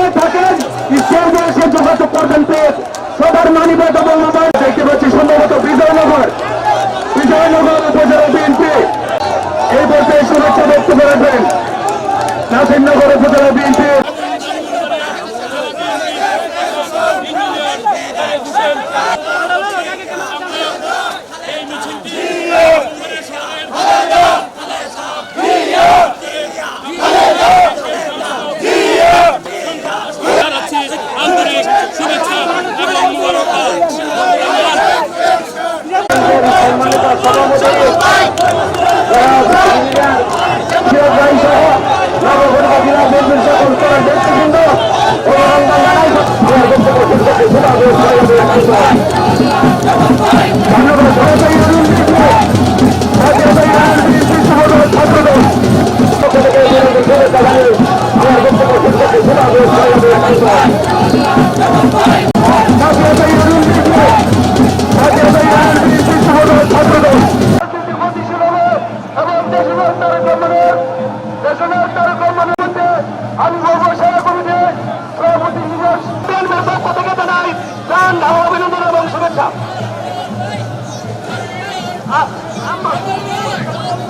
হয়ে থাকেন। ঈশ্বর এসে যোগাযোগ করবেন প্লিজ সবার মানি ব্যাগ এবং মোবাইল দেখতে পাচ্ছি সম্ভবত বিজয়নগর। বিজয়নগর উপজেলা বিএনপি। এই বলতে শুভেচ্ছা বক্তব্য রাখবেন। নাসিরনগর উপজেলা বিএনপি। আমি বলব সেরা সভাপতি নিজস্ব পক্ষ থেকে জানাই প্রাণ অভিনন্দন এবং শুভেচ্ছা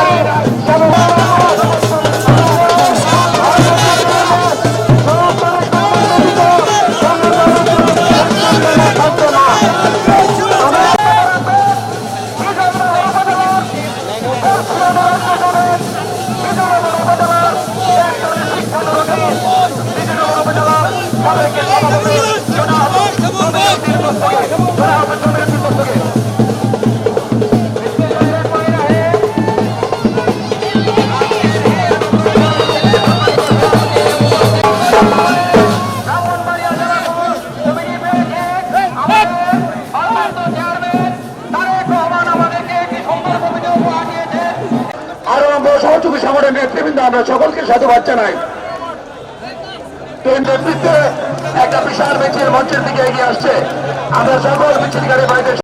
রাজভোজ আরও আমরা বাচ্চা এই নেতৃত্বে একটা বিশাল মিছিল মঞ্চের দিকে এগিয়ে আসছে। আমরা সকল মিছিলকারী ভাইদের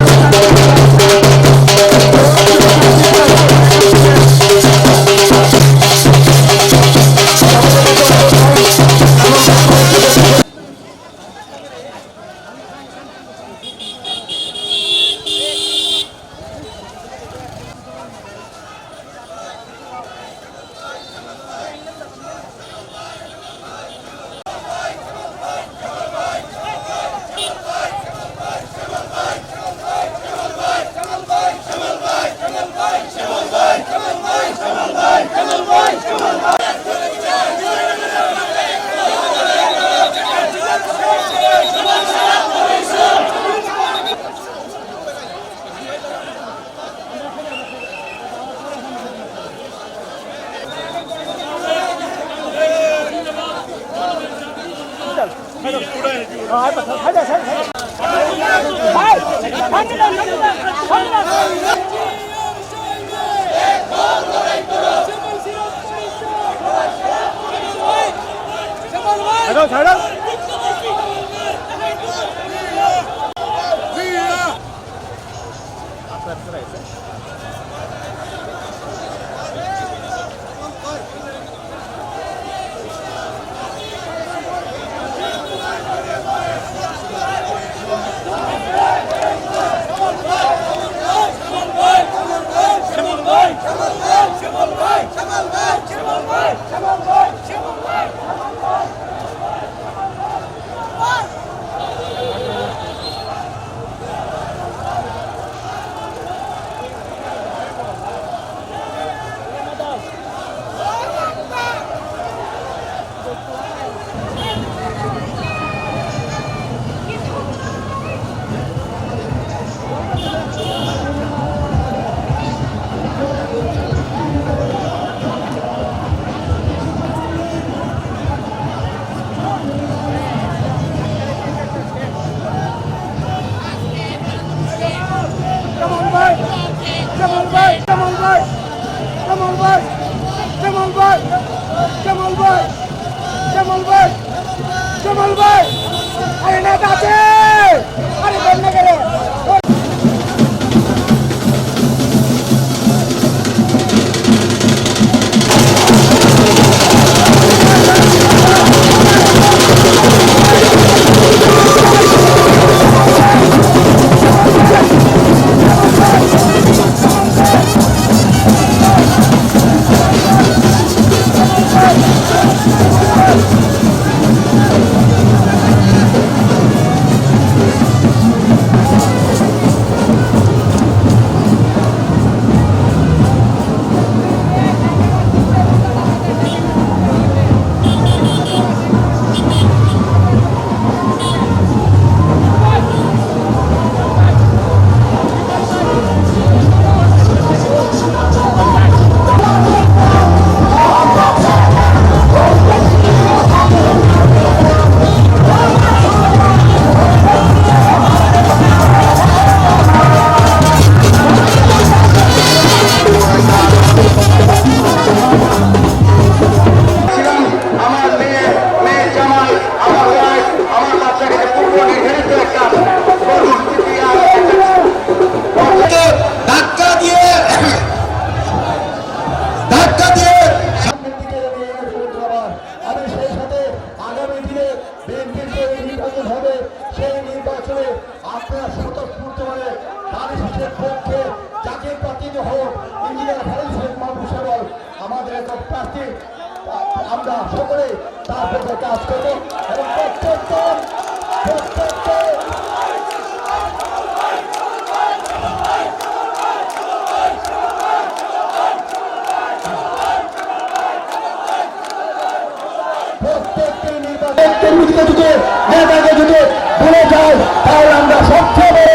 কাজ করব এবং প্রত্যেকটা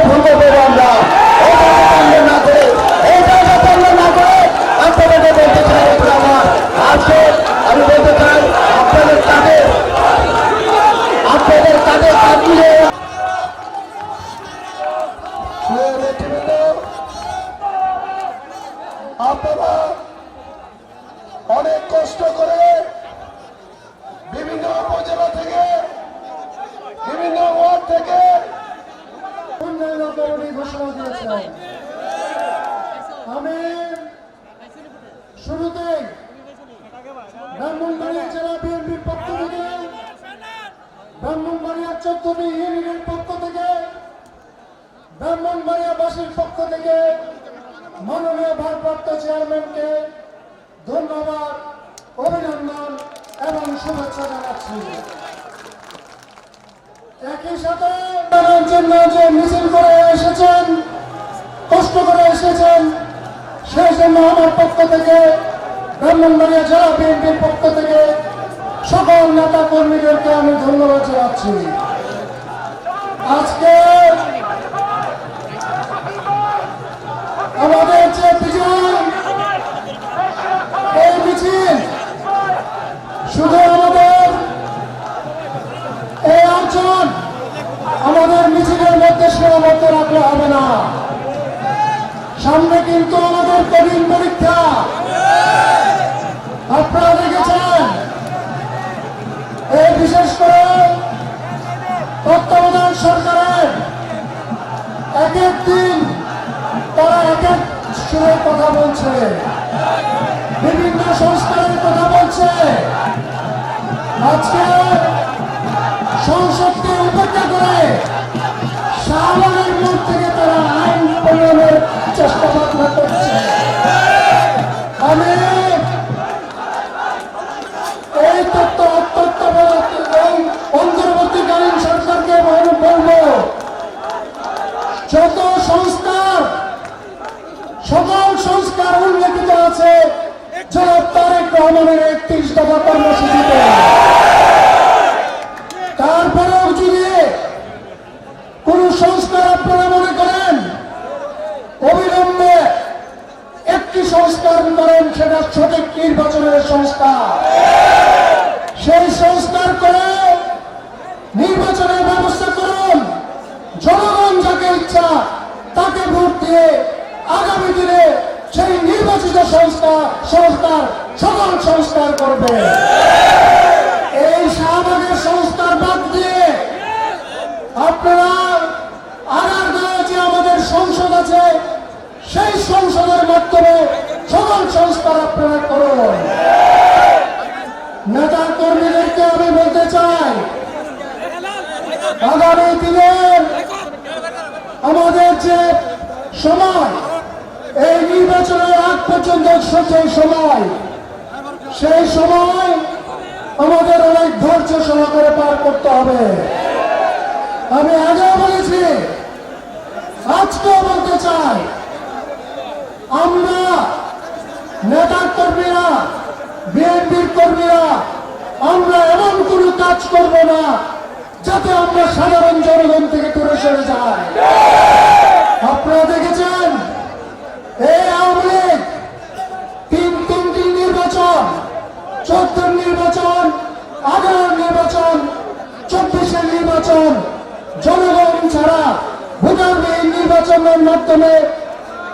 ভুল করব। ভালো দিয়েছিলাম আমি শুরুতেই ব্রাহ্মণবাড়িয়া জেলা বিএনপির পক্ষ থেকে ব্রাহ্মণবাড়িয়া চোদ্দটি ইউনিয়নের পক্ষ থেকে ব্রাহ্মণবাড়িয়াবাসীর পক্ষ থেকে মাননীয় ভারপ্রাপ্ত চেয়ারম্যানকে ধন্যবাদ অভিনন্দন এবং শুভেচ্ছা জানাচ্ছি কষ্ট করে এসেছেন সেই জন্য আমার পক্ষ থেকে, ব্রাহ্মণবাড়িয়া জেলা বিএনপির পক্ষ থেকে সকল নেতা কর্মীদেরকে আমি ধন্যবাদ জানাচ্ছি। আজকে বিশেষ করে তত্ত্বাবধান সরকারের এক এক দিন তারা এক এক সুরের কথা বলছে। বিভিন্ন সংস্কারের কথা বলছে। আজকে সংসদকে উপেক্ষা করে শাহবাগ সংশ্লিষ্ট সংস্কার সংস্কার সকল সংস্কার করবে। এই শাহবাগের সংস্কার বাদ দিয়ে আপনারা আগারগাঁও যে আমাদের সংসদ আছে, সেই সংসদের মাধ্যমে সকল সংস্কার আপনারা করুন। নেতা কর্মীদেরকে আমি বলতে চাই, আগামী দিনের আমাদের যে সময় এই নির্বাচনের আগ পর্যন্ত যে সময়। সেই সময় আমাদের অনেক ধৈর্য সহকারে পার করতে হবে। আমি আগেও বলেছি, আজকেও বলতে চাই, আমরা নেতার কর্মীরা বিএনপির কর্মীরা, আমরা এমন কোনো কাজ করব না যাতে আমরা সাধারণ জনগণ থেকে দূরে সরে যাই। আপনারা দেখেছেন? এই নির্বাচন, চোদ্দের নির্বাচন ছাড়া নির্বাচনের মাধ্যমে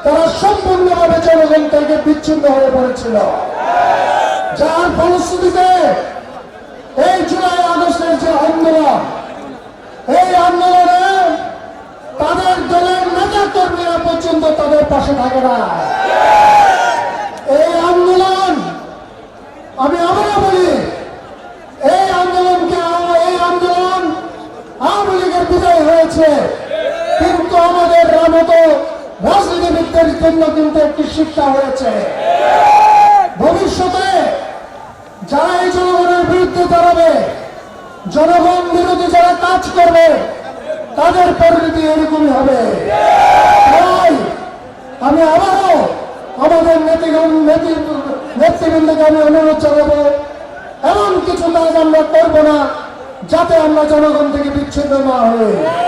তারা সম্পূর্ণভাবে জনগণ থেকে বিচ্ছিন্ন হয়ে পড়েছিল। যার ফলশ্রুতিতে এই জুলাই আগস্টের যে আন্দোলন, এই আন্দোলনে তাদের দলের নেতা কর্মীরা পর্যন্ত তাদের পাশে থাকে না। এই আন্দোলন, আমি আবারও বলি, এই আন্দোলনকে এই আন্দোলন আওয়ামী লীগের বিদায় হয়েছে। কিন্তু আমাদের রামত রাজনীতিবিদদের জন্য কিন্তু একটি শিক্ষা হয়েছে। ভবিষ্যতে যারা এই জনগণের বিরুদ্ধে দাঁড়াবে, জনগণ বিরোধী যারা কাজ করবে, তাদের পরিণতি এরকমই হবে। আমি আবারও আমাদের নেতৃগণ নেতৃ- নেতৃবৃন্দকে আমি অনুরোধ জানাব, এমন কিছু কাজ আমরা করব না, যাতে আমরা জনগণ থেকে বিচ্ছিন্ন না হই।